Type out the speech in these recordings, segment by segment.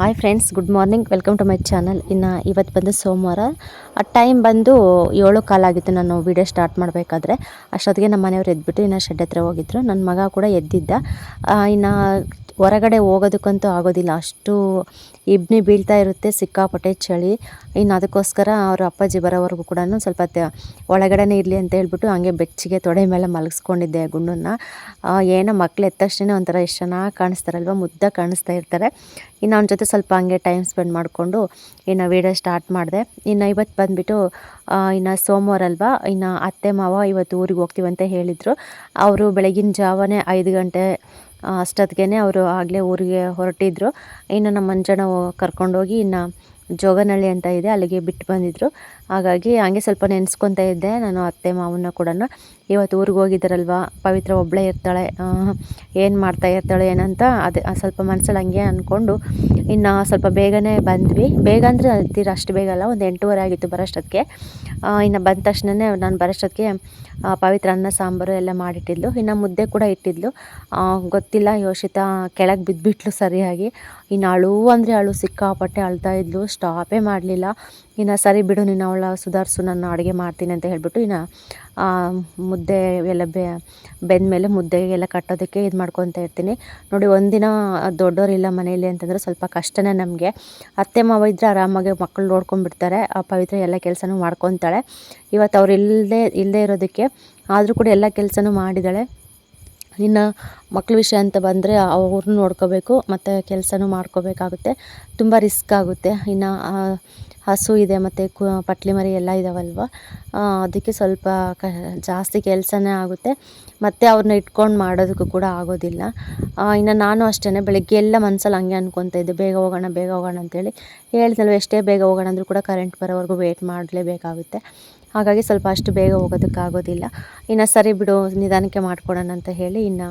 Hi friends good morning welcome to my channel ಇನ್ನು ಇವತ್ತು ಬಂದು ಸೋಮವಾರ. ಆ ಟೈಮ್ ಬಂದು ಏಳು ಕಾಲಾಗಿತ್ತು ನಾನು ವೀಡಿಯೋ ಸ್ಟಾರ್ಟ್ ಮಾಡಬೇಕಾದ್ರೆ. ಅಷ್ಟೊತ್ತಿಗೆ ನಮ್ಮ ಮನೆಯವ್ರು ಎದ್ಬಿಟ್ಟು ಇನ್ನು ಶೆಡ್ ಹತ್ರ ಹೋಗಿದ್ರು. ನನ್ನ ಮಗ ಕೂಡ ಎದ್ದಿದ್ದ. ಇನ್ನು ಹೊರಗಡೆ ಹೋಗೋದಕ್ಕಂತೂ ಆಗೋದಿಲ್ಲ. ಅಷ್ಟು ಇಬ್ನಿ ಬೀಳ್ತಾ ಇರುತ್ತೆ, ಸಿಕ್ಕಾಪಟ್ಟೆ ಚಳಿ. ಇನ್ನು ಅದಕ್ಕೋಸ್ಕರ ಅವರು ಅಪ್ಪಾಜಿ ಬರೋವರೆಗೂ ಕೂಡ ಸ್ವಲ್ಪ ಒಳಗಡೆ ಒಳಗಡೆನೇ ಇರಲಿ ಅಂತ ಹೇಳ್ಬಿಟ್ಟು ಹಂಗೆ ಬೆಚ್ಚಿಗೆ ತೊಡೆ ಮೇಲೆ ಮಲಗಿಸ್ಕೊಂಡಿದ್ದೆ ಗುಂಡನ್ನ. ಏನೋ ಮಕ್ಳು ಎತ್ತಷ್ಟೇ ಒಂಥರ ಎಷ್ಟು ಚೆನ್ನಾಗಿ ಕಾಣಿಸ್ತಾರಲ್ವ, ಮುದ್ದ ಕಾಣಿಸ್ತಾ ಇರ್ತಾರೆ. ಇನ್ನು ಅವನ ಜೊತೆ ಸ್ವಲ್ಪ ಹಂಗೆ ಟೈಮ್ ಸ್ಪೆಂಡ್ ಮಾಡಿಕೊಂಡು ಇನ್ನು ವೀಡಿಯೋ ಸ್ಟಾರ್ಟ್ ಮಾಡಿದೆ. ಇನ್ನು ಇವತ್ತು ಬಂದುಬಿಟ್ಟು ಇನ್ನು ಸೋಮವಾರ ಅಲ್ವಾ, ಇನ್ನು ಅತ್ತೆ ಮಾವ ಇವತ್ತು ಊರಿಗೆ ಹೋಗ್ತೀವಂತ ಹೇಳಿದರು. ಅವರು ಬೆಳಗಿನ ಜಾವನೇ ಐದು ಗಂಟೆ ಅಷ್ಟೊತ್ತಿಗೆ ಅವರು ಆಗಲೇ ಊರಿಗೆ ಹೊರಟಿದ್ರು. ಇನ್ನು ನಮ್ಮ ಮಂಜಣ್ಣ ಕರ್ಕೊಂಡೋಗಿ ಇನ್ನು ಜೋಗನಹಳ್ಳಿ ಅಂತ ಇದೆ, ಅಲ್ಲಿಗೆ ಬಿಟ್ಟು ಬಂದಿದ್ದರು ಹಾಗಾಗಿ ಹಂಗೆ ಸ್ವಲ್ಪ ನೆನೆಸ್ಕೊತಾ ಇದ್ದೆ. ನಾನು ಅತ್ತೆ ಮಾವನ್ನ ಕೂಡ ಇವತ್ತು ಊರಿಗೆ ಹೋಗಿದ್ದಾರಲ್ವ ಪವಿತ್ರ ಒಬ್ಬಳೇ ಇರ್ತಾಳೆ. ಏನು ಮಾಡ್ತಾ ಇರ್ತಾಳೆ ಏನಂತ ಅದೇ ಸ್ವಲ್ಪ ಮನಸ್ಸಲ್ಲಿ ಹಂಗೆ ಅಂದ್ಕೊಂಡು ಇನ್ನು ಸ್ವಲ್ಪ ಬೇಗನೆ ಬಂದ್ವಿ. ಬೇಗ ಅಂದರೆ ತೀರ ಅಷ್ಟು ಬೇಗ ಅಲ್ಲ, ಒಂದು ಎಂಟೂವರೆ ಆಗಿತ್ತು ಬರೋಷ್ಟೊತ್ತಿಗೆ. ಇನ್ನು ಬಂದ ತಕ್ಷಣವೇ ನಾನು ಬರೋಷ್ಟೊತ್ತಿಗೆ ಪವಿತ್ರ ಅನ್ನ, ಸಾಂಬಾರು ಎಲ್ಲ ಮಾಡಿಟ್ಟಿದ್ಲು. ಇನ್ನು ಮುದ್ದೆ ಕೂಡ ಇಟ್ಟಿದ್ಲು. ಗೊತ್ತಿಲ್ಲ ಯೋಷಿತಾ ಕೆಳಗೆ ಬಿದ್ದುಬಿಟ್ಲು ಸರಿಯಾಗಿ. ಇನ್ನು ಅಳು ಅಂದರೆ ಅಳು, ಸಿಕ್ಕಾಪಟ್ಟೆ ಅಳ್ತಾ ಇದ್ಲು. ಸ್ಟಾಪೇ ಮಾಡಲಿಲ್ಲ. ಇನ್ನು ಸರಿ ಬಿಡು, ನೀನು ಅವಳ ಸುಧಾರಿಸು ನಾನು ಅಡುಗೆ ಮಾಡ್ತೀನಿ ಅಂತ ಹೇಳಿಬಿಟ್ಟು ಇನ್ನು ಮುದ್ದೆ ಎಲ್ಲ ಬೆಂದ ಮೇಲೆ ಮುದ್ದೆಗೆಲ್ಲ ಕಟ್ಟೋದಕ್ಕೆ ಇದು ಮಾಡ್ಕೊತ ಇರ್ತೀನಿ. ನೋಡಿ, ಒಂದಿನ ದೊಡ್ಡವರಿಲ್ಲ ಮನೆಯಲ್ಲಿ ಅಂತಂದರೆ ಸ್ವಲ್ಪ ಕಷ್ಟನೇ ನಮಗೆ. ಅತ್ತೆ, ಮಾವ ಇದ್ದರೆ ಆರಾಮಾಗಿ ಮಕ್ಕಳು ನೋಡ್ಕೊಂಡ್ಬಿಡ್ತಾರೆ, ಆ ಪವಿತ್ರ ಎಲ್ಲ ಕೆಲಸನೂ ಮಾಡ್ಕೊತಾಳೆ. ಇವತ್ತು ಅವ್ರು ಇಲ್ಲದೆ ಇಲ್ಲದೆ ಇರೋದಕ್ಕೆ ಆದರೂ ಕೂಡ ಎಲ್ಲ ಕೆಲಸನೂ ಮಾಡಿದ್ದಾಳೆ. ಇನ್ನು ಮಕ್ಳ ವಿಷಯ ಅಂತ ಬಂದರೆ ಅವ್ರನ್ನ ನೋಡ್ಕೋಬೇಕು, ಮತ್ತು ಕೆಲಸನೂ ಮಾಡ್ಕೋಬೇಕಾಗುತ್ತೆ. ತುಂಬ ರಿಸ್ಕ್ ಆಗುತ್ತೆ. ಇನ್ನು ಹಸು ಇದೆ ಮತ್ತು ಕು, ಪಟ್ಲಿ ಮರಿ ಎಲ್ಲ ಇದಾವಲ್ವ? ಅದಕ್ಕೆ ಸ್ವಲ್ಪ ಕ, ಜಾಸ್ತಿ ಕೆಲಸನೇ ಆಗುತ್ತೆ. ಮತ್ತು ಅವ್ರನ್ನ ಇಟ್ಕೊಂಡು ಮಾಡೋದಕ್ಕೂ ಕೂಡ ಆಗೋದಿಲ್ಲ. ಇನ್ನು ನಾನು ಅಷ್ಟೇ ಬೆಳಗ್ಗೆ ಎಲ್ಲ ಮನ್ಸಲ್ಲಿ ಹಂಗೆ ಅನ್ಕೊತ ಇದ್ದೆ. ಬೇಗ ಹೋಗೋಣ ಬೇಗ ಹೋಗೋಣ ಅಂತೇಳಿ. ಹೇಳ್ದಲ್ವ, ಎಷ್ಟೇ ಬೇಗ ಹೋಗೋಣ ಅಂದರೂ ಕೂಡ ಕರೆಂಟ್ ಬರೋವರೆಗೂ ವೇಟ್ ಮಾಡಲೇಬೇಕಾಗುತ್ತೆ. ಹಾಗಾಗಿ ಸ್ವಲ್ಪ ಅಷ್ಟು ಬೇಗ ಹೋಗೋದಕ್ಕಾಗೋದಿಲ್ಲ. ಇನ್ನು ಸರಿ ಬಿಡು, ನಿಧಾನಕ್ಕೆ ಮಾಡ್ಕೊಡೋಣ ಅಂತ ಹೇಳಿ ಇನ್ನು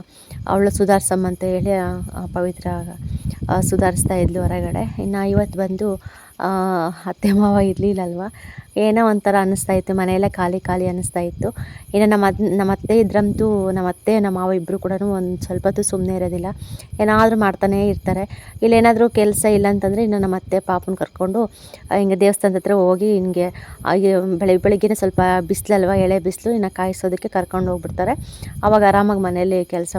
ಅವಳು ಸುಧಾರಿಸಮ್ಮ ಅಂತ ಹೇಳಿ ಪವಿತ್ರ ಸುಧಾರಿಸ್ತಾ ಇದ್ಲು ಹೊರಗಡೆ. ಇನ್ನು ಇವತ್ತು ಬಂದು ಅತ್ತೆ, ಮಾವ ಇರಲಿಲ್ಲಲ್ವ? ಏನೋ ಒಂಥರ ಅನ್ನಿಸ್ತಾ ಇತ್ತು ಮನೆಯೆಲ್ಲ ಖಾಲಿ ಖಾಲಿ ಅನ್ನಿಸ್ತಾ ಇತ್ತು ಇನ್ನು ನಮ್ಮ ಅದ್, ನಮ್ಮ ಅತ್ತೆ ಇದ್ರಂತೂ, ನಮ್ಮ ಅತ್ತೆ, ನಮ್ಮ ಮಾವ ಇಬ್ಬರು ಕೂಡ ಒಂದು ಸ್ವಲ್ಪ ಹೊತ್ತು ಸುಮ್ಮನೆ ಇರೋದಿಲ್ಲ. ಏನಾದರೂ ಮಾಡ್ತಾನೇ ಇರ್ತಾರೆ. ಇಲ್ಲೇನಾದರೂ ಕೆಲಸ ಇಲ್ಲ ಅಂತಂದರೆ ಇನ್ನು ನಮ್ಮ ಅತ್ತೆ ಪಾಪನ ಕರ್ಕೊಂಡು ಹಿಂಗೆ ದೇವಸ್ಥಾನದ ಹತ್ರ ಹೋಗಿ ಹಿಂಗೆ ಬೆಳಗ್ಗೆ ಬೆಳಿಗ್ಗೆ ಸ್ವಲ್ಪ ಬಿಸಿಲಲ್ವ, ಎಳೆ ಬಿಸಿಲು ಇನ್ನು ಕಾಯಿಸೋದಕ್ಕೆ ಕರ್ಕೊಂಡು ಹೋಗ್ಬಿಡ್ತಾರೆ. ಆವಾಗ ಆರಾಮಾಗಿ ಮನೆಯಲ್ಲಿ ಕೆಲಸ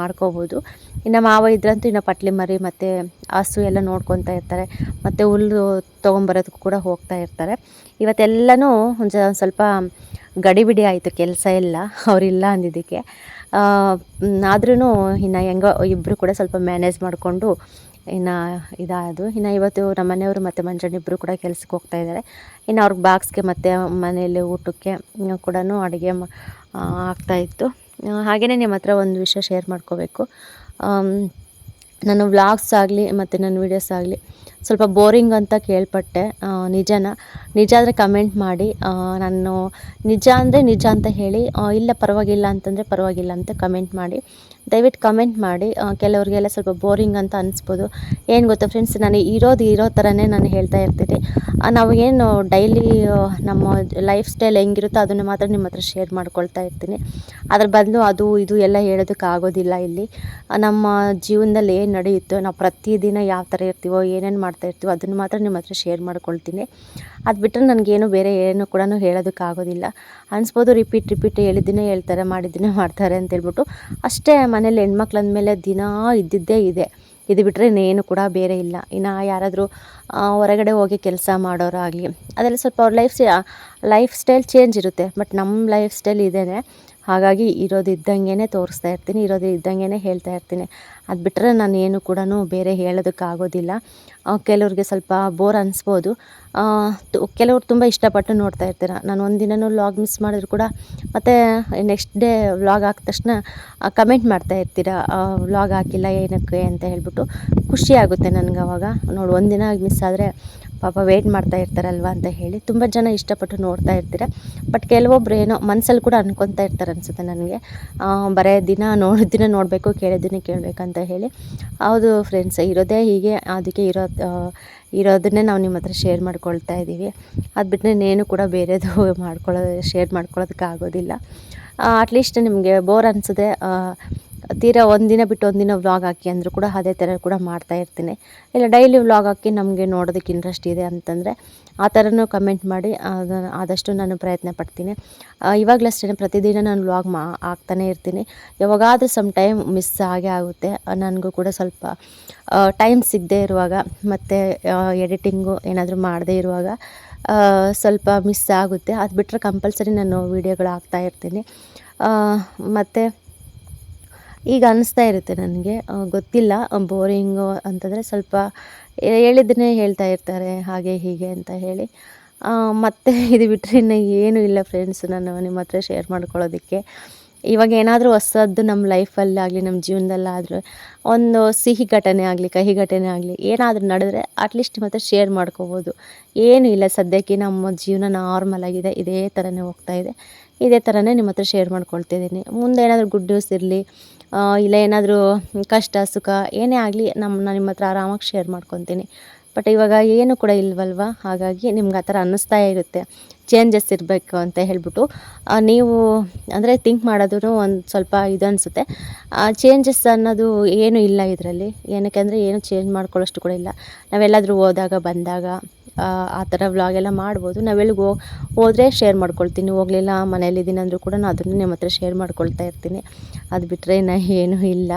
ಮಾಡ್ಕೋಬೋದು. ಇನ್ನು ಮಾವ ಇದ್ರಂತೂ ಇನ್ನು ಪಟ್ಲಿ ಮರಿ ಮತ್ತು ಹಸು ಎಲ್ಲ ನೋಡ್ಕೊತಾ ಇರ್ತಾರೆ. ಮತ್ತು ಹುಲ್ಲು ತೊಗೊಂಬರೋದಕ್ಕೂ ಕೂಡ ಹೋಗ್ತಾ ಇರ್ತಾರೆ. ಇವತ್ತೆಲ್ಲನೂ ಒಂದು ಸ್ವಲ್ಪ ಗಡಿಬಿಡಿ ಆಯಿತು, ಕೆಲಸ ಎಲ್ಲ ಅವರಿಲ್ಲ ಅಂದಿದ್ದಕ್ಕೆ. ಆದ್ರೂ ಇನ್ನು ಹೆಂಗೋ ಇಬ್ಬರು ಕೂಡ ಸ್ವಲ್ಪ ಮ್ಯಾನೇಜ್ ಮಾಡಿಕೊಂಡು ಇನ್ನು ಇದಾದು. ಇನ್ನು ಇವತ್ತು ನಮ್ಮ ಮನೆಯವರು ಮತ್ತು ಮಂಜಣ್ಣ ಇಬ್ಬರು ಕೂಡ ಕೆಲಸಕ್ಕೆ ಹೋಗ್ತಾ ಇದ್ದಾರೆ. ಇನ್ನು ಅವ್ರಿಗೆ ಬಾಕ್ಸ್ಗೆ ಮತ್ತು ಮನೆಯಲ್ಲಿ ಊಟಕ್ಕೆ ಕೂಡ ಅಡುಗೆ ಆಗ್ತಾಯಿತ್ತು ಹಾಗೆಯೇ ನಿಮ್ಮ ಹತ್ರ ಒಂದು ವಿಷಯ ಶೇರ್ ಮಾಡ್ಕೋಬೇಕು. ನಾನು ವ್ಲಾಗ್ಸ್ ಆಗಲಿ ಮತ್ತು ನನ್ನ ವೀಡಿಯೋಸ್ ಆಗಲಿ ಸ್ವಲ್ಪ ಬೋರಿಂಗ್ ಅಂತ ಕೇಳ್ಪಟ್ಟೆ. ನಿಜನ. ನಿಜ ಆದರೆ ಕಮೆಂಟ್ ಮಾಡಿ. ನಾನು ನಿಜ ಅಂದರೆ ನಿಜ ಅಂತ ಹೇಳಿ ಇಲ್ಲ ಪರವಾಗಿಲ್ಲ ಅಂತಂದರೆ ಪರವಾಗಿಲ್ಲ ಅಂತ ಕಮೆಂಟ್ ಮಾಡಿ. ದಯವಿಟ್ಟು ಕಮೆಂಟ್ ಮಾಡಿ. ಕೆಲವರಿಗೆಲ್ಲ ಸ್ವಲ್ಪ ಬೋರಿಂಗ್ ಅಂತ ಅನಿಸ್ಬೋದು. ಏನು ಗೊತ್ತಾ ಫ್ರೆಂಡ್ಸ್ ನಾನು ಇರೋದು ಇರೋ ಥರನೇ ನಾನು ಹೇಳ್ತಾ ಇರ್ತೀನಿ. ನಾವು ಏನು ಡೈಲಿ ನಮ್ಮ ಲೈಫ್ ಸ್ಟೈಲ್ ಹೆಂಗಿರುತ್ತೋ ಅದನ್ನು ಮಾತ್ರ ನಿಮ್ಮ ಹತ್ರ ಶೇರ್ ಮಾಡ್ಕೊಳ್ತಾ ಇರ್ತೀನಿ. ಅದ್ರ ಬದಲು ಅದು, ಇದು ಎಲ್ಲ ಹೇಳೋದಕ್ಕಾಗೋದಿಲ್ಲ ಇಲ್ಲಿ. ನಮ್ಮ ಜೀವನದಲ್ಲಿ ಏನು ನಡೆಯುತ್ತೋ ನಾವು ಪ್ರತಿದಿನ ಯಾವ ಥರ ಇರ್ತೀವೋ, ಏನೇನು ಮಾಡ್ತಾ ಇರ್ತೀವೋ ಅದನ್ನು ಮಾತ್ರ ನಿಮ್ಮ ಹತ್ರ ಶೇರ್ ಮಾಡ್ಕೊಳ್ತೀನಿ. ಅದು ಬಿಟ್ಟರೆ ನನಗೇನು ಬೇರೆ ಏನು ಕೂಡ ಹೇಳೋದಕ್ಕಾಗೋದಿಲ್ಲ ಅನಿಸ್ಬೋದು ರಿಪೀಟ್ ರಿಪೀಟ್ ಹೇಳಿದ್ದನ್ನೇ ಹೇಳ್ತಾರೆ ಮಾಡಿದ್ದನ್ನೇ ಮಾಡ್ತಾರೆ ಅಂತೇಳ್ಬಿಟ್ಟು ಅಷ್ಟೇ ಮನೇಲಿ ಹೆಣ್ಮಕ್ಳು ಅಂದಮೇಲೆ ದಿನ ಇದ್ದಿದ್ದೇ ಇದೆ. ಇದು ಬಿಟ್ಟರೆ ಇನ್ನೇನು ಕೂಡ ಬೇರೆ ಇಲ್ಲ. ಇನ್ನು ಯಾರಾದರೂ ಹೊರಗಡೆ ಹೋಗಿ ಕೆಲಸ ಮಾಡೋರಾಗಲಿ, ಅದೆಲ್ಲ ಸ್ವಲ್ಪ ಅವ್ರ ಲೈಫ್ ಲೈಫ್ ಸ್ಟೈಲ್ ಚೇಂಜ್ ಇರುತ್ತೆ. ಬಟ್ ನಮ್ಮ ಲೈಫ್ ಸ್ಟೈಲ್ ಇದೇ ಹಾಗಾಗಿ ಇರೋದು ಇದ್ದಂಗೆ ತೋರಿಸ್ತಾ ಇರ್ತೀನಿ, ಇರೋದು ಇದ್ದಂಗೆ ಹೇಳ್ತಾ ಇರ್ತೀನಿ. ಅದು ಬಿಟ್ಟರೆ ನಾನು ಏನು ಕೂಡ ಬೇರೆ ಹೇಳೋದಕ್ಕಾಗೋದಿಲ್ಲ. ಕೆಲವ್ರಿಗೆ ಸ್ವಲ್ಪ ಬೋರ್ ಅನಿಸ್ಬೋದು. ಕೆಲವ್ರು ತುಂಬ ಇಷ್ಟಪಟ್ಟು ನೋಡ್ತಾ ಇರ್ತೀರ. ನಾನು ಒಂದು ದಿನವೂ ವ್ಲಾಗ್ ಮಿಸ್ ಮಾಡಿದ್ರು ಕೂಡ ಮತ್ತು ನೆಕ್ಸ್ಟ್ ಡೇ ವ್ಲಾಗ್ ಹಾಕಿದ ತಕ್ಷಣ ಕಮೆಂಟ್ ಮಾಡ್ತಾ ಇರ್ತೀರ ವ್ಲಾಗ್ ಹಾಕಿಲ್ಲ ಏನಕ್ಕೆ ಅಂತ ಹೇಳ್ಬಿಟ್ಟು ಖುಷಿ ಆಗುತ್ತೆ ನನಗೆ ಅವಾಗ. ನೋಡು ಒಂದಿನ ಮಿಸ್ ಆದರೆ ಪಾಪ ವೆಯ್ಟ್ ಮಾಡ್ತಾ ಇರ್ತಾರಲ್ವ ಅಂತ ಹೇಳಿ ತುಂಬ ಜನ ಇಷ್ಟಪಟ್ಟು ನೋಡ್ತಾ ಇರ್ತೀರ. ಬಟ್ ಕೆಲವೊಬ್ರು ಏನೋ ಮನಸ್ಸಲ್ಲಿ ಕೂಡ ಅನ್ಕೊತಾ ಇರ್ತಾರೆ ಅನಿಸುತ್ತೆ ನನಗೆ. ಬರೇ ದಿನ ನೋಡಿದ ದಿನ ನೋಡಬೇಕು ಕೇಳಿದ ಕೇಳಬೇಕಂತ ಹೇಳಿ ಹೌದು ಫ್ರೆಂಡ್ಸ್ ಇರೋದೇ ಹೀಗೆ, ಅದಕ್ಕೆ ಇರೋ ಇರೋದನ್ನೇ ನಾವು ನಿಮ್ಮ ಹತ್ರ ಶೇರ್ ಮಾಡ್ಕೊಳ್ತಾ ಇದ್ದೀವಿ ಅದು ಬಿಟ್ಟರೆ ಇನ್ನೇನು ಕೂಡ ಬೇರೆದು ಮಾಡ್ಕೊಳ್ಳೋ ಶೇರ್ ಮಾಡ್ಕೊಳ್ಳೋದಕ್ಕಾಗೋದಿಲ್ಲ ಅಟ್ಲೀಸ್ಟ್ ನಿಮಗೆ ಬೋರ್ ಅನಿಸದೆ ತೀರಾ ಒಂದಿನ ಬಿಟ್ಟು ಒಂದಿನ ವ್ಲಾಗ್ ಹಾಕಿ ಅಂದರೂ ಕೂಡ ಅದೇ ಥರ ಕೂಡ ಮಾಡ್ತಾ ಇರ್ತೀನಿ. ಇಲ್ಲ ಡೈಲಿ ವ್ಲಾಗ್ ಹಾಕಿ ನಮಗೆ ನೋಡೋದಕ್ಕೆ ಇಂಟ್ರೆಸ್ಟ್ ಇದೆ ಅಂತಂದರೆ ಆ ಥರನೂ ಕಮೆಂಟ್ ಮಾಡಿ ಆದಷ್ಟು ನಾನು ಪ್ರಯತ್ನ ಪಡ್ತೀನಿ. ಇವಾಗಲಷ್ಟೇ ಪ್ರತಿದಿನ ನಾನು ವ್ಲಾಗ್ ಮಾ, ಹಾಕ್ತಾನೇ ಇರ್ತೀನಿ. ಯಾವಾಗಾದರೂ ಸಮ್ ಟೈಮ್ ಮಿಸ್ ಆಗೇ ಆಗುತ್ತೆ. ನನಗೂ ಕೂಡ ಸ್ವಲ್ಪ ಟೈಮ್ ಸಿಗದೆ ಇರುವಾಗ, ಮತ್ತು ಎಡಿಟಿಂಗು ಏನಾದರೂ ಮಾಡದೇ ಇರುವಾಗ ಸ್ವಲ್ಪ ಮಿಸ್ ಆಗುತ್ತೆ. ಅದು ಬಿಟ್ಟರೆ ಕಂಪಲ್ಸರಿ ನಾನು ವೀಡಿಯೋಗಳು ಹಾಕ್ತಾ ಇರ್ತೀನಿ. ಮತ್ತು ಈಗ ಅನಿಸ್ತಾ ಇರುತ್ತೆ ನನಗೆ. ಗೊತ್ತಿಲ್ಲ ಬೋರಿಂಗು ಅಂತಂದರೆ ಸ್ವಲ್ಪ ಹೇಳಿದ್ದನ್ನೇ ಹೇಳ್ತಾ ಇರ್ತಾರೆ, ಹಾಗೆ ಹೀಗೆ ಅಂತ ಹೇಳಿ. ಮತ್ತು ಇದು ಬಿಟ್ಟರೆ ಇನ್ನು ಏನೂ ಇಲ್ಲ ಫ್ರೆಂಡ್ಸ್ ನಾನು ನಿಮ್ಮ ಹತ್ರ ಶೇರ್ ಮಾಡ್ಕೊಳ್ಳೋದಕ್ಕೆ. ಇವಾಗ ಏನಾದರೂ ಹೊಸದ್ದು ನಮ್ಮ ಲೈಫಲ್ಲಾಗಲಿ ನಮ್ಮ ಜೀವನದಲ್ಲಾದರೂ ಒಂದು ಸಿಹಿ ಘಟನೆ ಆಗಲಿ, ಕಹಿ ಘಟನೆ ಆಗಲಿ, ಏನಾದರೂ ನಡೆದ್ರೆ ಅಟ್ಲೀಸ್ಟ್ ಮತ್ತೆ ಶೇರ್ ಮಾಡ್ಕೋಬೋದು. ಏನೂ ಇಲ್ಲ, ಸದ್ಯಕ್ಕೆ ನಮ್ಮ ಜೀವನ ನಾರ್ಮಲ್ ಆಗಿದೆ, ಇದೇ ಥರನೇ ಹೋಗ್ತಾ ಇದೆ. ಇದೇ ಥರನೇ ನಿಮ್ಮ ಹತ್ರ ಶೇರ್ ಮಾಡ್ಕೊಳ್ತಿದ್ದೀನಿ. ಮುಂದೆ ಏನಾದರೂ ಗುಡ್ ನ್ಯೂಸ್ ಇರಲಿ ಇಲ್ಲ ಏನಾದರೂ ಕಷ್ಟ, ಸುಖ, ಏನೇ ಆಗಲಿ ನಮ್ಮ ನಾನು ನಿಮ್ಮ ಹತ್ರ ಆರಾಮಾಗಿ ಶೇರ್ ಮಾಡ್ಕೊತೀನಿ. ಬಟ್ ಇವಾಗ ಏನು ಕೂಡ ಇಲ್ವಲ್ವ? ಹಾಗಾಗಿ ನಿಮ್ಗೆ ಆ ಥರ ಅನ್ನಿಸ್ತಾ ಇರುತ್ತೆ. ಚೇಂಜಸ್ ಇರಬೇಕು ಅಂತ ಹೇಳ್ಬಿಟ್ಟು ನೀವು ಅಂದರೆ ಥಿಂಕ್ ಮಾಡೋದು ಒಂದು ಸ್ವಲ್ಪ ಇದು ಅನಿಸುತ್ತೆ. ಚೇಂಜಸ್ ಅನ್ನೋದು ಏನೂ ಇಲ್ಲ ಇದರಲ್ಲಿ. ಏನಕ್ಕೆ ಅಂದರೆ ಏನು ಚೇಂಜ್ ಮಾಡ್ಕೊಳ್ಳೋಷ್ಟು ಕೂಡ ಇಲ್ಲ. ನಾವೆಲ್ಲಾದರೂ ಹೋದಾಗ, ಬಂದಾಗ ಆ, ಥರ ವ್ಲಾಗ್ ಎಲ್ಲ ಮಾಡ್ಬೋದು. ಹೋಗ್ ಹೋದರೆ ಶೇರ್ ಮಾಡ್ಕೊಳ್ತೀನಿ. ಹೋಗಲಿಲ್ಲ ಮನೇಲಿದ್ದೀನಿ ಅಂದರೂ ಕೂಡ ನಾನು ಅದನ್ನು ನಿಮ್ಮ ಹತ್ರ ಶೇರ್ ಮಾಡ್ಕೊಳ್ತಾ ಇರ್ತೀನಿ. ಅದು ಬಿಟ್ಟರೆ ನಾ ಏನೂ ಇಲ್ಲ.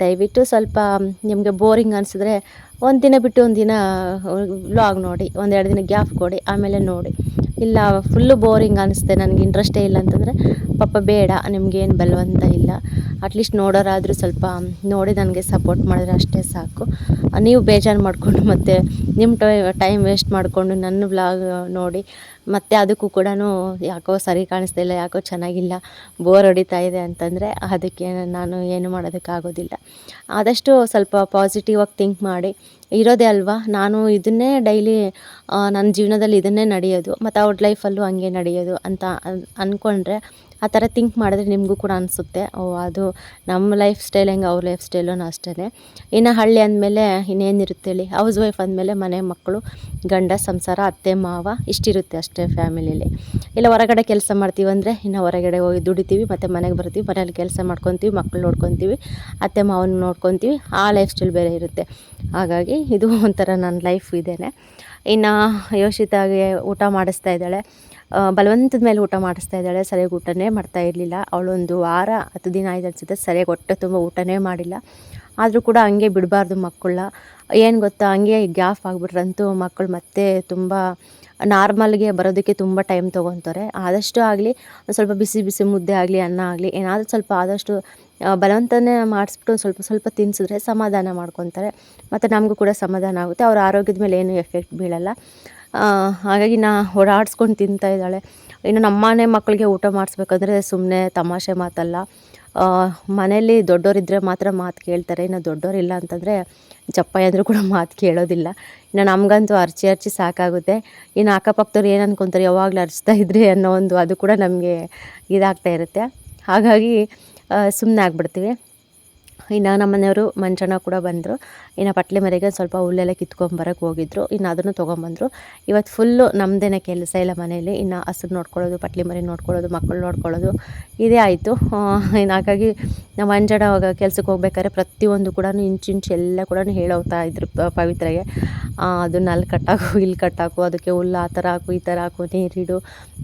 ದಯವಿಟ್ಟು ಸ್ವಲ್ಪ ನಿಮಗೆ ಬೋರಿಂಗ್ ಅನಿಸಿದ್ರೆ ಒಂದು ದಿನ ಬಿಟ್ಟು ಒಂದು ದಿನ ವ್ಲಾಗ್ ನೋಡಿ. ಒಂದೆರಡು ದಿನ ಗ್ಯಾಪ್ ಕೊಡಿ ಆಮೇಲೆ ನೋಡಿ. ಇಲ್ಲ ಫುಲ್ಲು ಬೋರಿಂಗ್ ಅನಿಸುತ್ತೆ. ನನಗೆ ಇಂಟ್ರೆಸ್ಟೇ ಇಲ್ಲ ಅಂತಂದರೆ ಪಾಪ ಬೇಡ ನಿಮಗೇನು ಬಲವಂತ ಇಲ್ಲ. ಅಟ್ಲೀಸ್ಟ್ ನೋಡೋರಾದರೂ ಸ್ವಲ್ಪ ನೋಡಿ ನನಗೆ ಸಪೋರ್ಟ್ ಮಾಡಿದ್ರೆ ಅಷ್ಟೇ ಸಾಕು. ನೀವು ಬೇಜಾರು ಮಾಡಿಕೊಂಡು ಮತ್ತು ನಿಮ್ಮ ಟೈಮ್ ವೇಸ್ಟ್ ಮಾಡಿಕೊಂಡು ನನ್ನ ವ್ಲಾಗ್ ನೋಡಿ. ಮತ್ತು ಅದಕ್ಕೂ ಕೂಡ ಯಾಕೋ ಸರಿ ಕಾಣಿಸ್ತಿಲ್ಲ ಯಾಕೋ ಚೆನ್ನಾಗಿಲ್ಲ ಬೋರ್ ಹೊಡಿತಾ ಇದೆ ಅಂತಂದರೆ ಅದಕ್ಕೆ ನಾನು ಏನು ಮಾಡೋದಕ್ಕಾಗೋದಿಲ್ಲ ಆದಷ್ಟು ಸ್ವಲ್ಪ ಪಾಸಿಟಿವ್ ಆಗಿ ಥಿಂಕ್ ಮಾಡಿ. ಇರೋದೇ ಅಲ್ವಾ? ನಾನು ಇದನ್ನೇ ಡೈಲಿ ನನ್ನ ಜೀವನದಲ್ಲಿ ಇದನ್ನೇ ನಡೆಯೋದು. ಮತ್ತು ಅವ್ರ ಲೈಫಲ್ಲೂ ಹಂಗೆ ನಡೆಯೋದು ಅಂತ ಅನ್ಕೊಂಡ್ರೆ ಆ ಥರ ಥಿಂಕ್ ಮಾಡಿದ್ರೆ ನಿಮಗೂ ಕೂಡ ಅನಿಸುತ್ತೆ. ಓ, ಅದು ನಮ್ಮ ಲೈಫ್ ಸ್ಟೈಲ್ ಹೆಂಗೆ ಅವ್ರ ಲೈಫ್ ಸ್ಟೈಲೂ ಅಷ್ಟೇ ಇನ್ನು ಹಳ್ಳಿ ಅಂದಮೇಲೆ ಇನ್ನೇನಿರುತ್ತೆ ಹೇಳಿ? ಹೌಸ್ ವೈಫ್ ಅಂದಮೇಲೆ ಮನೆ ಮಕ್ಕಳು, ಗಂಡ, ಸಂಸಾರ, ಅತ್ತೆ, ಮಾವ, ಇಷ್ಟಿರುತ್ತೆ ಅಷ್ಟೇ ಫ್ಯಾಮಿಲಿಲಿ ಇಲ್ಲ, ಹೊರಗಡೆ ಕೆಲಸ ಮಾಡ್ತೀವಿ ಅಂದರೆ ಇನ್ನು ಹೊರಗಡೆ ಹೋಗಿ ದುಡಿತೀವಿ, ಮತ್ತು ಮನೆಗೆ ಬರ್ತೀವಿ, ಮನೇಲಿ ಕೆಲಸ ಮಾಡ್ಕೊತೀವಿ ಮಕ್ಕಳು ನೋಡ್ಕೊತೀವಿ, ಅತ್ತೆ, ಮಾವನ ನೋಡ್ಕೊತೀವಿ, ಆ ಲೈಫ್ ಸ್ಟೈಲ್ ಬೇರೆ ಇರುತ್ತೆ. ಹಾಗಾಗಿ ಇದು ಒಂಥರ ನನ್ನ ಲೈಫ್ ಇದೇನೆ. ಇನ್ನು ಯೋಷಿತಾಗೆ ಊಟ ಮಾಡಿಸ್ತಾ ಇದ್ದಾಳೆ. ಬಲವಂತದ ಮೇಲೆ ಊಟ ಮಾಡಿಸ್ತಾ ಇದ್ದಾಳೆ. ಸರಿಯಾಗಿ ಊಟನೇ ಮಾಡ್ತಾ ಇರಲಿಲ್ಲ. ಅವಳೊಂದು ವಾರ ಹತ್ತು ದಿನ ಆಯ್ತು ಅನ್ಸುತ್ತೆ. ಸರಿಯಾಗಿ ಹೊಟ್ಟೆ ತುಂಬ ಊಟನೇ ಮಾಡಿಲ್ಲ. ಆದರೂ ಕೂಡ ಹಂಗೆ ಬಿಡಬಾರ್ದು ಮಕ್ಕಳನ್ನ. ಏನು ಗೊತ್ತಾ, ಹಂಗೆ ಗ್ಯಾಪ್ ಆಗಿಬಿಟ್ರಂತೂ ಮಕ್ಕಳು ಮತ್ತೆ ತುಂಬ ನಾರ್ಮಲ್ಗೆ ಬರೋದಕ್ಕೆ ತುಂಬ ಟೈಮ್ ತೊಗೊತಾರೆ ಆದಷ್ಟು ಆಗಲಿ ಸ್ವಲ್ಪ ಬಿಸಿ ಬಿಸಿ ಮುದ್ದೆ ಆಗಲಿ, ಅನ್ನ ಆಗಲಿ, ಏನಾದರೂ ಸ್ವಲ್ಪ ಆದಷ್ಟು ಬಲವಂತನೇ ಮಾಡಿಸ್ಬಿಟ್ಟು ಸ್ವಲ್ಪ ಸ್ವಲ್ಪ ತಿನ್ಸಿದ್ರೆ ಸಮಾಧಾನ ಮಾಡ್ಕೊತಾರೆ. ಮತ್ತು ನಮಗೂ ಕೂಡ ಸಮಾಧಾನ ಆಗುತ್ತೆ. ಅವ್ರ ಆರೋಗ್ಯದ ಮೇಲೆ ಏನು ಎಫೆಕ್ಟ್ ಬೀಳಲ್ಲ. ಹಾಗಾಗಿ ನಾ ಓಡಾಡಿಸ್ಕೊಂಡು ತಿಂತಾ ಇದ್ದಾಳೆ. ಇನ್ನು ನಮ್ಮನೆ ಮಕ್ಕಳಿಗೆ ಊಟ ಮಾಡಿಸ್ಬೇಕಂದ್ರೆ ಸುಮ್ಮನೆ ತಮಾಷೆ ಮಾತಲ್ಲ. ಮನೆಯಲ್ಲಿ ಮನೇಲಿ ದೊಡ್ಡೋರಿದ್ದರೆ ಮಾತ್ರ ಮಾತು ಕೇಳ್ತಾರೆ. ಇನ್ನು ದೊಡ್ಡೋರಿಲ್ಲ ಅಂತಂದರೆ ಜಪ್ಪ ಅಂದರೂ ಕೂಡ ಮಾತು ಕೇಳೋದಿಲ್ಲ. ಇನ್ನು ನಮಗಂತೂ ಅರ್ಚಿ ಅರ್ಚಿ ಸಾಕಾಗುತ್ತೆ. ಇನ್ನು ಅಕ್ಕಪಕ್ಕದವ್ರು ಏನು ಅನ್ಕೊಂತಾರೆ, ಯಾವಾಗಲೂ ಅರ್ಚ್ತಾ ಇದ್ರಿ ಅನ್ನೋ ಒಂದು ಅದು ಕೂಡ ನಮಗೆ ಇದಾಗ್ತಾ ಇರುತ್ತೆ. ಹಾಗಾಗಿ ಸುಮ್ಮನೆ ಆಗ್ಬಿಡ್ತೀವಿ. ಇನ್ನು ನಮ್ಮ ಮನೆಯವರು ಮಂಜಣ ಕೂಡ ಬಂದರು. ಇನ್ನು ಪಟ್ಲೆ ಮನೆಗೆ ಸ್ವಲ್ಪ ಹುಲ್ಲೆಲ್ಲ ಕಿತ್ಕೊಂಬರಕ್ಕೆ ಹೋಗಿದ್ರು. ಇನ್ನು ಅದನ್ನು ತೊಗೊಂಬಂದರು. ಇವತ್ತು ಫುಲ್ಲು ನಮ್ಮದೇನೆ ಕೆಲಸ ಇಲ್ಲ ಮನೆಯಲ್ಲಿ. ಇನ್ನು ಹಸು ನೋಡ್ಕೊಳ್ಳೋದು, ಪಟ್ಲಿ ಮರಿ ನೋಡ್ಕೊಳ್ಳೋದು ಮಕ್ಕಳು ನೋಡ್ಕೊಳ್ಳೋದು. ಇದೇ ಆಯಿತು. ಇನ್ನು ಹಾಗಾಗಿ ನಮ್ಮ ಮಂಜಣ್ಣ ಅವಾಗ ಕೆಲ್ಸಕ್ಕೆ ಹೋಗ್ಬೇಕಾದ್ರೆ ಪ್ರತಿಯೊಂದು ಕೂಡ ಇಂಚು ಇಂಚು ಎಲ್ಲ ಕೂಡ ಹೇಳೋಗ್ತಾ ಇದ್ರು ಪವಿತ್ರಗೆ. ಅದನ್ನ ಅಲ್ಲಿ ಕಟ್ಟಾಕು, ಇಲ್ಲಿ ಕಟ್ಟಾಕು, ಅದಕ್ಕೆ ಹುಲ್ಲು ಆ ಥರ ಹಾಕು, ಈ ಥರ ಹಾಕು, ನೀರಿಡು,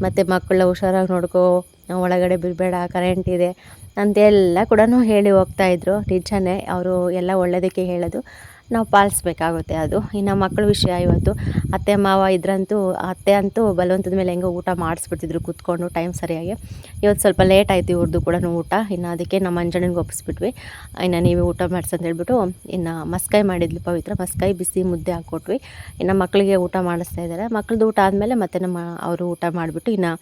ಮತ್ತು ಮಕ್ಕಳ ಹುಷಾರಾಗಿ ನೋಡ್ಕೋ ಒಳಗಡೆ ಬಿಡಬೇಡ ಕರೆಂಟ್ ಇದೆ ಅಂತೆಲ್ಲ ಕೂಡ ಹೇಳಿ ಹೋಗ್ತಾ ಇದ್ರು. ನಿಜನೇ ಅವರು ಎಲ್ಲ ಒಳ್ಳೆಯದಕ್ಕೆ ಹೇಳೋದು. ನಾವು ಪಾಲಿಸ್ಬೇಕಾಗುತ್ತೆ ಅದು. ಇನ್ನು ಮಕ್ಕಳ ವಿಷಯ ಇವತ್ತು. ಅತ್ತೆ, ಮಾವ ಇದ್ರಂತೂ, ಅತ್ತೆ ಅಂತೂ ಬಲವಂತದ ಮೇಲೆ ಹೆಂಗೋ ಊಟ ಮಾಡಿಸ್ಬಿಡ್ತಿದ್ರು ಕೂತ್ಕೊಂಡು ಟೈಮ್ ಸರಿಯಾಗಿ. ಇವತ್ತು ಸ್ವಲ್ಪ ಲೇಟ್ ಆಯಿತು ಇವ್ರದ್ದು ಕೂಡ ಊಟ. ಇನ್ನು ಅದಕ್ಕೆ ನಮ್ಮ ಮಂಜಣ್ಣನಿಗೆ ಒಪ್ಪಿಸ್ಬಿಟ್ವಿ ಇನ್ನು ನೀವು ಊಟ ಮಾಡಿಸಿ ಅಂತ ಹೇಳ್ಬಿಟ್ಟು ಇನ್ನು ಮಸ್ಕಾಯಿ ಮಾಡಿದ್ಲು ಪವಿತ್ರ. ಮಸ್ಕಾಯಿ ಬಿಸಿ ಮುದ್ದೆ ಹಾಕ್ಕೊಟ್ವಿ. ಇನ್ನು ಮಕ್ಕಳಿಗೆ ಊಟ ಮಾಡಿಸ್ತಾ ಇದ್ದಾರೆ ಮಕ್ಕಳದ್ದು ಊಟ ಆದಮೇಲೆ ಮತ್ತೆ ನಮ್ಮ ಅವರು ಊಟ ಮಾಡಿಬಿಟ್ಟು ಇನ್ನು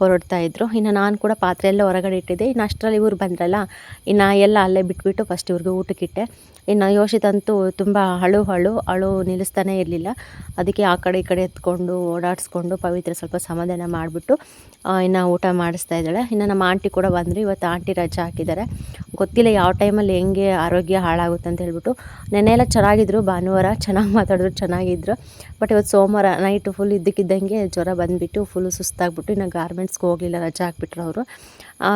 ಹೊರಡ್ತಾ ಇದ್ರು. ಇನ್ನು ನಾನು ಕೂಡ ಪಾತ್ರೆ ಎಲ್ಲ ಹೊರಗಡೆ ಇಟ್ಟಿದ್ದೆ. ಇನ್ನು ಅಷ್ಟರಲ್ಲಿ ಇವ್ರು ಬಂದ್ರಲ್ಲ, ಇನ್ನು ಎಲ್ಲ ಅಲ್ಲೇ ಬಿಟ್ಬಿಟ್ಟು ಫಸ್ಟ್ ಇವ್ರಿಗೆ ಊಟಕ್ಕಿಟ್ಟೆ. ಇನ್ನು ಯೋಶಿತಂತೂ ಅಂತೂ ತುಂಬ ಅಳು ಅಳು ಅಳು ನಿಲ್ಲಿಸ್ತಾನೆ ಇರಲಿಲ್ಲ. ಅದಕ್ಕೆ ಆ ಕಡೆ ಈ ಕಡೆ ಎತ್ಕೊಂಡು ಓಡಾಡಿಸ್ಕೊಂಡು ಪವಿತ್ರ ಸ್ವಲ್ಪ ಸಮಾಧಾನ ಮಾಡಿಬಿಟ್ಟು ಇನ್ನು ಊಟ ಮಾಡಿಸ್ತಾ ಇದ್ದಾಳೆ. ಇನ್ನು ನಮ್ಮ ಆಂಟಿ ಕೂಡ ಬಂದರು. ಇವತ್ತು ಆಂಟಿ ರಜೆ ಹಾಕಿದ್ದಾರೆ. ಗೊತ್ತಿಲ್ಲ ಯಾವ ಟೈಮಲ್ಲಿ ಹೆಂಗೆ ಆರೋಗ್ಯ ಹಾಳಾಗುತ್ತೆ ಅಂತ ಹೇಳ್ಬಿಟ್ಟು. ನೆನೆ ಎಲ್ಲ ಚೆನ್ನಾಗಿದ್ರು, ಭಾನುವಾರ ಚೆನ್ನಾಗಿ ಮಾತಾಡಿದ್ರು, ಚೆನ್ನಾಗಿದ್ರು. ಬಟ್ ಇವತ್ತು ಸೋಮವಾರ ನೈಟು ಫುಲ್ ಇದ್ದಕ್ಕಿದ್ದಂಗೆ ಜ್ವರ ಬಂದುಬಿಟ್ಟು ಫುಲ್ ಸುಸ್ತಾಗ್ಬಿಟ್ಟು, ಇನ್ನು ಗಾರ್ಮೆಂಟ್ಸ್ಗೆ ಹೋಗಲಿಲ್ಲ, ರಜೆ ಹಾಕ್ಬಿಟ್ರು ಅವರು.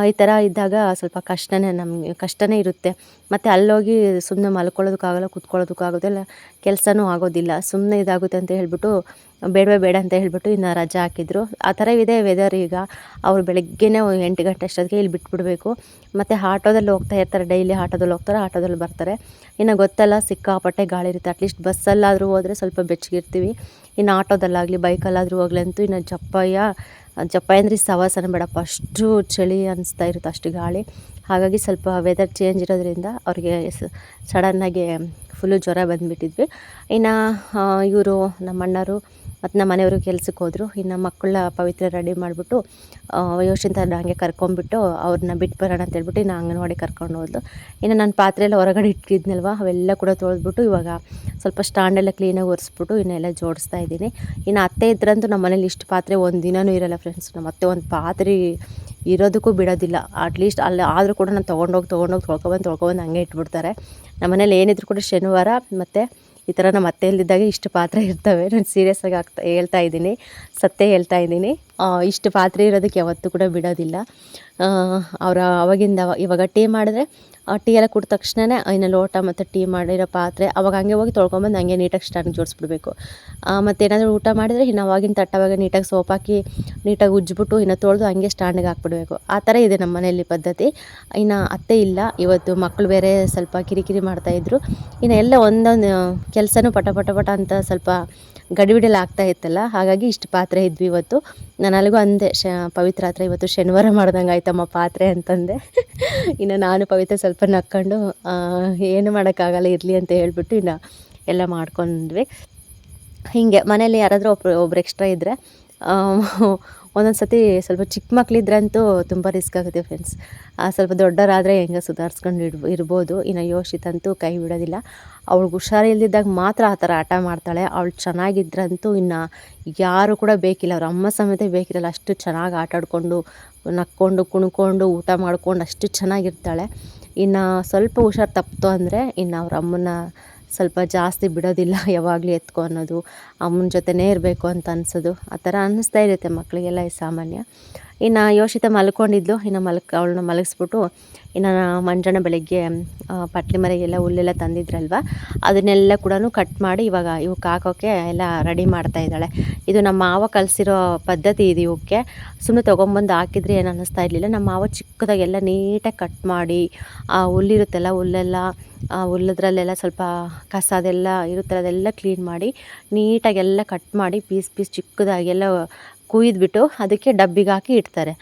ಈ ಥರ ಇದ್ದಾಗ ಸ್ವಲ್ಪ ಕಷ್ಟನೇ ನಮಗೆ, ಕಷ್ಟನೇ ಇರುತ್ತೆ. ಮತ್ತು ಅಲ್ಲೋಗಿ ಸುಮ್ಮನೆ ಮಲ್ಕೊಳ್ಳೋದಕ್ಕಾಗಲ್ಲ, ಕೂತ್ಕೊಳ್ಳೋದಕ್ಕಾಗೋದಿಲ್ಲ, ಕೆಲಸನೂ ಆಗೋದಿಲ್ಲ. ಸುಮ್ಮನೆ ಇದಾಗುತ್ತೆ ಅಂತ ಹೇಳಿಬಿಟ್ಟು, ಬೇಡವೇ ಬೇಡ ಅಂತ ಹೇಳಿಬಿಟ್ಟು ಇನ್ನು ರಜೆ ಹಾಕಿದ್ರು. ಆ ಥರ ಇದೆ ವೆದರ್ ಈಗ. ಅವ್ರು ಬೆಳಗ್ಗೆನೇ ಎಂಟು ಗಂಟೆ ಅಷ್ಟೊತ್ತಿಗೆ ಇಲ್ಲಿ ಬಿಟ್ಬಿಡಬೇಕು. ಮತ್ತು ಆಟೋದಲ್ಲಿ ಹೋಗ್ತಾ ಇರ್ತಾರೆ ಡೈಲಿ ಆಟೋದಲ್ಲಿ ಹೋಗ್ತಾರೆ, ಆಟೋದಲ್ಲಿ ಬರ್ತಾರೆ. ಇನ್ನು ಗೊತ್ತಲ್ಲ, ಸಿಕ್ಕಾಪಟ್ಟೆ ಗಾಳಿ ಇರುತ್ತೆ. ಅಟ್ಲೀಸ್ಟ್ ಬಸ್ಸಲ್ಲಾದರೂ ಹೋದರೆ ಸ್ವಲ್ಪ ಬೆಚ್ಚಗಿರ್ತೀವಿ. ಇನ್ನು ಆಟೋದಲ್ಲಾಗಲಿ ಬೈಕಲ್ಲಾದರೂ ಹೋಗ್ಲಂತೂ ಇನ್ನು ಜಪ್ಪಯ್ಯ ಜಪ್ಪಾಯ ಅಂದರೆ ಸವಾಸನ ಬೇಡಪ್ಪ, ಅಷ್ಟು ಚಳಿ ಅನಿಸ್ತಾ ಇರುತ್ತೆ ಅಷ್ಟು ಗಾಳಿ. ಹಾಗಾಗಿ ಸ್ವಲ್ಪ ವೆದರ್ ಚೇಂಜ್ ಇರೋದ್ರಿಂದ ಅವ್ರಿಗೆ ಸಡನ್ನಾಗಿ ಫುಲ್ಲು ಜ್ವರ ಬಂದುಬಿಟ್ಟಿದ್ವಿ. ಇನ್ನು ಇವರು ನಮ್ಮ ಅಣ್ಣರು ಮತ್ತು ನಮ್ಮ ಮನೆಯವರು ಕೆಲ್ಸಕ್ಕೆ ಹೋದರು. ಇನ್ನು ಮಕ್ಕಳ ಪವಿತ್ರ ರೆಡಿ ಮಾಡಿಬಿಟ್ಟು ಯೋಶಿಂತ ಹಂಗೆ ಕರ್ಕೊಂಬಿಟ್ಟು ಅವ್ರನ್ನ ಬಿಟ್ಟು ಬರೋಣ ಅಂತ ಹೇಳ್ಬಿಟ್ಟು ಇನ್ನು ಅಂಗನವಾಡಿ ಕರ್ಕೊಂಡು ಹೋದ್ಲು ಇನ್ನು ನನ್ನ ಪಾತ್ರೆ ಎಲ್ಲ ಹೊರಗಡೆ ಇಟ್ಟಿದ್ನಲ್ವ, ಅವೆಲ್ಲ ಕೂಡ ತೊಳೆದ್ಬಿಟ್ಟು ಇವಾಗ ಸ್ವಲ್ಪ ಸ್ಟ್ಯಾಂಡೆಲ್ಲ ಕ್ಲೀನಾಗಿ ಒರೆಸ್ಬಿಟ್ಟು ಇನ್ನೆಲ್ಲ ಜೋಡಿಸ್ತಾ ಇದ್ದೀನಿ. ಇನ್ನು ಅತ್ತೆ ಇದ್ರಂತೂ ನಮ್ಮ ಮನೇಲಿ ಇಷ್ಟು ಪಾತ್ರೆ ಒಂದು ದಿನವೂ ಇರಲ್ಲ ಫ್ರೆಂಡ್ಸ್ ನಮ್ಮ ಅತ್ತೆ ಒಂದು ಪಾತ್ರೆ ಇರೋದಕ್ಕೂ ಬಿಡೋದಿಲ್ಲ. ಅಟ್ಲೀಸ್ಟ್ ಅಲ್ಲಿ ಆದರೂ ಕೂಡ ನಾನು ತೊಗೊಂಡೋಗಿ ತೊಗೊಂಡೋಗಿ ತೊಳ್ಕೊಬಂದು ತೊಳ್ಕೊಬಂದು ಹಂಗೆ ಇಟ್ಬಿಡ್ತಾರೆ. ನಮ್ಮ ಮನೇಲಿ ಏನಿದ್ರು ಕೂಡ ಶನಿವಾರ ಮತ್ತು ಈ ಥರ ನಮ್ಮ ಅತ್ತೆ ಇಲ್ದಿದ್ದಾಗ ಇಷ್ಟು ಪಾತ್ರೆ ಇರ್ತವೆ. ನಾನು ಸೀರಿಯಸ್ಸಾಗಿ ಆಗ್ತಾ ಹೇಳ್ತಾ ಇದ್ದೀನಿ. ಸತ್ಯ ಹೇಳ್ತಾ ಇದ್ದೀನಿ. ಇಷ್ಟು ಪಾತ್ರೆ ಇರೋದಕ್ಕೆ ಯಾವತ್ತೂ ಕೂಡ ಬಿಡೋದಿಲ್ಲ. ಅವರ ಅವಾಗಿಂದ ಅವ- ಇವಾಗ ಟೀ ಮಾಡಿದ್ರೆ ಟೀ ಎಲ್ಲ ಕುಡಿದ ತಕ್ಷಣನೇ ಇನ್ನು ಲೋಟ ಮತ್ತು ಟೀ ಮಾಡಿರೋ ಪಾತ್ರೆ ಅವಾಗ ಹಂಗೆ ಹೋಗಿ ತೊಳ್ಕೊಂಬಂದು ಹಂಗೆ ನೀಟಾಗಿ ಸ್ಟ್ಯಾಂಡ್ ಜೋಡಿಸ್ಬಿಡ್ಬೇಕು. ಮತ್ತು ಏನಾದರೂ ಊಟ ಮಾಡಿದರೆ ಇನ್ನು ಅವಾಗಿನ ತಟ್ಟವಾಗ ನೀಟಾಗಿ ಸೋಪ್ ಹಾಕಿ ನೀಟಾಗಿ ಉಜ್ಜಿಬಿಟ್ಟು ಇನ್ನು ತೊಳೆದು ಹಂಗೆ ಸ್ಟ್ಯಾಂಡಿಗೆ ಹಾಕ್ಬಿಡ್ಬೇಕು. ಆ ಥರ ಇದೆ ನಮ್ಮ ಮನೆಯಲ್ಲಿ ಪದ್ಧತಿ. ಇನ್ನು ಅತ್ತೆ ಇಲ್ಲ, ಇವತ್ತು ಮಕ್ಕಳು ಬೇರೆ ಸ್ವಲ್ಪ ಕಿರಿಕಿರಿ ಮಾಡ್ತಾಯಿದ್ರು ಇನ್ನು ಎಲ್ಲ ಒಂದೊಂದು ಕೆಲಸನೂ ಪಟ ಪಟ ಪಟ ಅಂತ ಸ್ವಲ್ಪ ಗಡಿಬಿಡಿಯಲ್ಲಿ ಆಗ್ತಾ ಇತ್ತಲ್ಲ, ಹಾಗಾಗಿ ಇಷ್ಟು ಪಾತ್ರೆ ಇದ್ವಿ ಇವತ್ತು. ನಾನು ಅಲ್ಲಿಗೂ ಅಂದೆ, ಶ, ಪವಿತ್ರ ಹತ್ರ ಇವತ್ತು ಶನಿವಾರ ಮಾಡ್ದಂಗೆ ಆಯ್ತಮ್ಮ ಪಾತ್ರೆ ಅಂತಂದೆ. ಇನ್ನು ನಾನು ಪವಿತ್ರ ಸ್ವಲ್ಪ ನಕ್ಕೊಂಡು ಏನು ಮಾಡೋಕ್ಕಾಗಲ್ಲ, ಇರಲಿ ಅಂತ ಹೇಳ್ಬಿಟ್ಟು ಇನ್ನು ಎಲ್ಲ ಮಾಡ್ಕೊಂಡ್ವಿ. ಹೀಗೆ ಮನೇಲಿ ಯಾರಾದರೂ ಒಬ್ಬರು ಒಬ್ರು ಎಕ್ಸ್ಟ್ರಾ ಇದ್ದರೆ ಒಂದೊಂದು ಸತಿ ಸ್ವಲ್ಪ ಚಿಕ್ಕ ಮಕ್ಕಳಿದ್ರಂತೂ ತುಂಬ ರಿಸ್ಕ್ ಆಗುತ್ತೆ ಫ್ರೆಂಡ್ಸ್ ಸ್ವಲ್ಪ ದೊಡ್ಡವರಾದರೆ ಹೆಂಗೆ ಸುಧಾರಿಸ್ಕೊಂಡು ಇಡ್, ಇರ್ಬೋದು. ಇನ್ನು ಯೋಶಿತಂತೂ ಕೈ ಬಿಡೋದಿಲ್ಲ. ಅವಳಿಗೆ ಹುಷಾರಿಲ್ದಿದ್ದಾಗ ಮಾತ್ರ ಆ ಥರ ಆಟ ಮಾಡ್ತಾಳೆ. ಅವಳು ಚೆನ್ನಾಗಿದ್ರಂತೂ ಇನ್ನು ಯಾರು ಕೂಡ ಬೇಕಿಲ್ಲ. ಅವ್ರ ಅಮ್ಮ ಸಮೇತ ಬೇಕಿರಲ್ಲ. ಅಷ್ಟು ಚೆನ್ನಾಗಿ ಆಟ ಆಡಿಕೊಂಡು, ನಕ್ಕೊಂಡು, ಕುಣ್ಕೊಂಡು, ಊಟ ಮಾಡ್ಕೊಂಡು ಅಷ್ಟು ಚೆನ್ನಾಗಿರ್ತಾಳೆ. ಇನ್ನು ಸ್ವಲ್ಪ ಹುಷಾರು ತಪ್ಪಿತು ಅಂದರೆ ಇನ್ನು ಅವ್ರ ಅಮ್ಮನ ಸ್ವಲ್ಪ ಜಾಸ್ತಿ ಬಿಡೋದಿಲ್ಲ ಯಾವಾಗಲೂ ಎತ್ಕೊ ಅನ್ನೋದು, ಅಮ್ಮನ ಜೊತೆನೇ ಇರಬೇಕು ಅಂತ ಅನ್ಸೋದು, ಆ ಥರ ಅನ್ನಿಸ್ತಾ ಇರುತ್ತೆ ಮಕ್ಕಳಿಗೆಲ್ಲ ಈ ಸಾಮಾನ್ಯ. ಇನ್ನು ಯೋಷಿತ ಮಲ್ಕೊಂಡಿದ್ಲು, ಇನ್ನು ಮಲ್ಕ, ಅವಳನ್ನ ಮಲಗಿಸ್ಬಿಟ್ಟು ಇನ್ನು ಮಂಜಣ್ಣ ಬೆಳಗ್ಗೆ ಪಟ್ಲಿ ಮರೆಗೆಲ್ಲ ಹುಲ್ಲೆಲ್ಲ ತಂದಿದ್ರಲ್ವ? ಅದನ್ನೆಲ್ಲ ಕೂಡ ಕಟ್ ಮಾಡಿ ಇವಾಗ ಇವಕ್ಕೆ ಹಾಕೋಕ್ಕೆ ಎಲ್ಲ ರೆಡಿ ಮಾಡ್ತಾ ಇದ್ದಾಳೆ. ಇದು ನಮ್ಮ ಮಾವ ಕಲಿಸಿರೋ ಪದ್ಧತಿ ಇದು ಇವಕ್ಕೆ ಸುಮ್ಮನೆ ತೊಗೊಂಬಂದು ಹಾಕಿದ್ರೆ ಏನು ಅನ್ನಿಸ್ತಾ ಇರಲಿಲ್ಲ. ನಮ್ಮ ಮಾವ ಚಿಕ್ಕದಾಗೆಲ್ಲ ನೀಟಾಗಿ ಕಟ್ ಮಾಡಿ, ಆ, ಹುಲ್ಲಿರುತ್ತಲ್ಲ, ಹುಲ್ಲೆಲ್ಲ, ಆ, ಹುಲ್ಲದ್ರಲ್ಲೆಲ್ಲ ಸ್ವಲ್ಪ ಕಸ ಅದೆಲ್ಲ ಇರುತ್ತಲ್ಲ ಅದೆಲ್ಲ ಕ್ಲೀನ್ ಮಾಡಿ ನೀಟಾಗಿ ಎಲ್ಲ ಕಟ್ ಮಾಡಿ ಪೀಸ್ ಪೀಸ್ ಚಿಕ್ಕದಾಗೆಲ್ಲ ಕುಯ್ದುಬಿಟ್ಟು ಅದಕ್ಕೆ ಡಬ್ಬಿಗೆ ಹಾಕಿ ಇಡ್ತಾರೆ.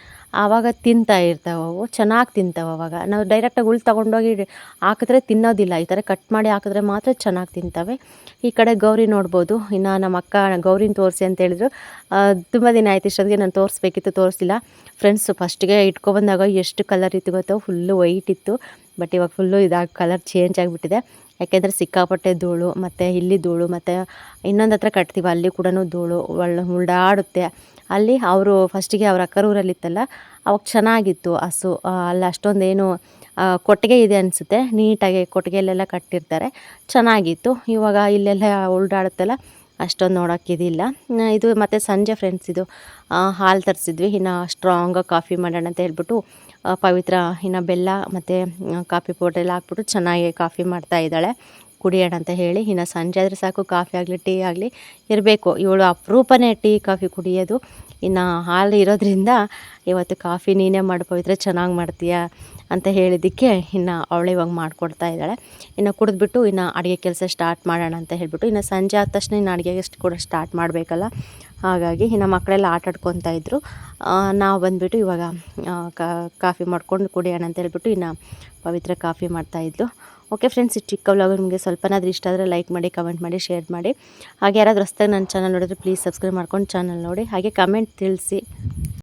ಆವಾಗ ತಿಂತಾ ಇರ್ತಾವೆ ಅವು, ಚೆನ್ನಾಗಿ ತಿಂತಾವೆ ಅವಾಗ. ನಾವು ಡೈರೆಕ್ಟಾಗಿ ಹುಲ್ ತೊಗೊಂಡೋಗಿ ಹಾಕಿದ್ರೆ ತಿನ್ನೋದಿಲ್ಲ. ಈ ಥರ ಕಟ್ ಮಾಡಿ ಹಾಕಿದ್ರೆ ಮಾತ್ರ ಚೆನ್ನಾಗಿ ತಿಂತಾವೆ. ಈ ಕಡೆ ಗೌರಿ ನೋಡ್ಬೋದು. ಇನ್ನು ನಮ್ಮ ಅಕ್ಕ ಗೌರಿನ ತೋರಿಸಿ ಅಂತ ಹೇಳಿದ್ರು. ತುಂಬ ದಿನ ಆಯ್ತು ಇಷ್ಟೊತ್ತಿಗೆ ನಾನು ತೋರಿಸ್ಬೇಕಿತ್ತು ತೋರಿಸಿಲ್ಲ ಫ್ರೆಂಡ್ಸ್ ಫಸ್ಟಿಗೆ ಇಟ್ಕೊಬಂದಾಗ ಎಷ್ಟು ಕಲರ್ ಇತ್ತು ಗೊತ್ತೋ ಫುಲ್ಲು ವೈಟ್ ಇತ್ತು. ಬಟ್ ಇವಾಗ ಫುಲ್ಲು ಇದಾಗಿ ಕಲರ್ ಚೇಂಜ್ ಆಗಿಬಿಟ್ಟಿದೆ. ಯಾಕೆಂದರೆ ಸಿಕ್ಕಾಪಟ್ಟೆ ಧೂಳು, ಮತ್ತು ಇಲ್ಲಿ ಧೂಳು, ಮತ್ತು ಇನ್ನೊಂದು ಹತ್ರ ಕಟ್ತೀವಿ, ಅಲ್ಲಿ ಕೂಡ ಧೂಳು ಒಳ್ಳೆ ಉಲ್ಡಾಡುತ್ತೆ ಅಲ್ಲಿ ಅವರು ಫಸ್ಟಿಗೆ ಅವ್ರ ಅಕ್ಕರ ಊರಲ್ಲಿತ್ತಲ್ಲ ಅವಾಗ ಚೆನ್ನಾಗಿತ್ತು ಹಸು. ಅಲ್ಲಿ ಅಷ್ಟೊಂದೇನು ಕೊಟ್ಟಿಗೆ ಇದೆ ಅನಿಸುತ್ತೆ, ನೀಟಾಗಿ ಕೊಟ್ಟಿಗೆಯಲ್ಲೆಲ್ಲ ಕಟ್ಟಿರ್ತಾರೆ, ಚೆನ್ನಾಗಿತ್ತು. ಇವಾಗ ಇಲ್ಲೆಲ್ಲ ಉಲ್ಡಾಡುತ್ತಲ್ಲ ಅಷ್ಟೊಂದು ನೋಡೋಕ್ಕಿದಿಲ್ಲ ಇದು ಮತ್ತು ಸಂಜೆ ಫ್ರೆಂಡ್ಸ್ ಇದು ಹಾಲು ತರಿಸಿದ್ವಿ, ಇನ್ನು ಸ್ಟ್ರಾಂಗಾಗಿ ಕಾಫಿ ಮಾಡೋಣ ಅಂತ ಹೇಳ್ಬಿಟ್ಟು ಪವಿತ್ರ, ಇನ್ನು ಬೆಲ್ಲ ಮತ್ತು ಕಾಫಿ ಪೌಡ್ರ್ ಎಲ್ಲ ಹಾಕ್ಬಿಟ್ಟು ಚೆನ್ನಾಗಿ ಕಾಫಿ ಮಾಡ್ತಾ ಇದ್ದಾಳೆ. ಕುಡಿಯೋಣ ಅಂತ ಹೇಳಿ, ಇನ್ನು ಸಂಜೆ ಆದರೆ ಸಾಕು, ಕಾಫಿ ಆಗಲಿ, ಟೀ ಆಗಲಿ ಇರಬೇಕು. ಇವಳು ಅಪರೂಪನೇ ಟೀ, ಕಾಫಿ ಕುಡಿಯೋದು. ಇನ್ನು ಹಾಲು ಇರೋದ್ರಿಂದ ಇವತ್ತು ಕಾಫಿ ನೀನೇ ಮಾಡಿ ಪವಿತ್ರ, ಚೆನ್ನಾಗಿ ಮಾಡ್ತೀಯಾ? ಅಂತ ಹೇಳಿದ್ದಕ್ಕೆ ಇನ್ನು ಅವಳು ಇವಾಗ ಮಾಡಿಕೊಡ್ತಾ ಇದ್ದಾಳೆ. ಇನ್ನು ಕುಡಿದ್ಬಿಟ್ಟು ಇನ್ನು ಅಡುಗೆ ಕೆಲಸ ಸ್ಟಾರ್ಟ್ ಮಾಡೋಣ ಅಂತ ಹೇಳಿಬಿಟ್ಟು, ಇನ್ನು ಸಂಜೆ ಆದ ತಕ್ಷಣ ಇನ್ನು ಅಡುಗೆಗೆ ಕೂಡ ಸ್ಟಾರ್ಟ್ ಮಾಡಬೇಕಲ್ಲ. ಹಾಗಾಗಿ ಇನ್ನು ಮಕ್ಕಳೆಲ್ಲ ಆಟಾಡ್ಕೊತಾ ಇದ್ದರು ನಾವು ಬಂದುಬಿಟ್ಟು ಇವಾಗ ಕಾಫಿ ಮಾಡ್ಕೊಂಡು ಕುಡಿಯೋಣ ಅಂತ ಹೇಳ್ಬಿಟ್ಟು ಇನ್ನು ಪವಿತ್ರ ಕಾಫಿ ಮಾಡ್ತಾಯಿದ್ಲು ಓಕೆ ಫ್ರೆಂಡ್ಸ್ ಈ ಚಿಕ್ಕ ವ್ಲಾಗ್ ನಿಮಗೆ ಸ್ವಲ್ಪನಾದರೂ ಇಷ್ಟ ಆದರೆ ಲೈಕ್ ಮಾಡಿ ಕಮೆಂಟ್ ಮಾಡಿ ಶೇರ್ ಮಾಡಿ. ಹಾಗೆ ಯಾರಾದರೂ ಹೊಸ್ದಾಗಿ ನನ್ನ ಚಾನಲ್ ನೋಡಿದ್ರೆ ಪ್ಲೀಸ್ ಸಬ್ಸ್ಕ್ರೈಬ್ ಮಾಡ್ಕೊಂಡು ಚಾನಲ್ ನೋಡಿ. ಹಾಗೆ ಕಮೆಂಟ್ ತಿಳಿಸಿ.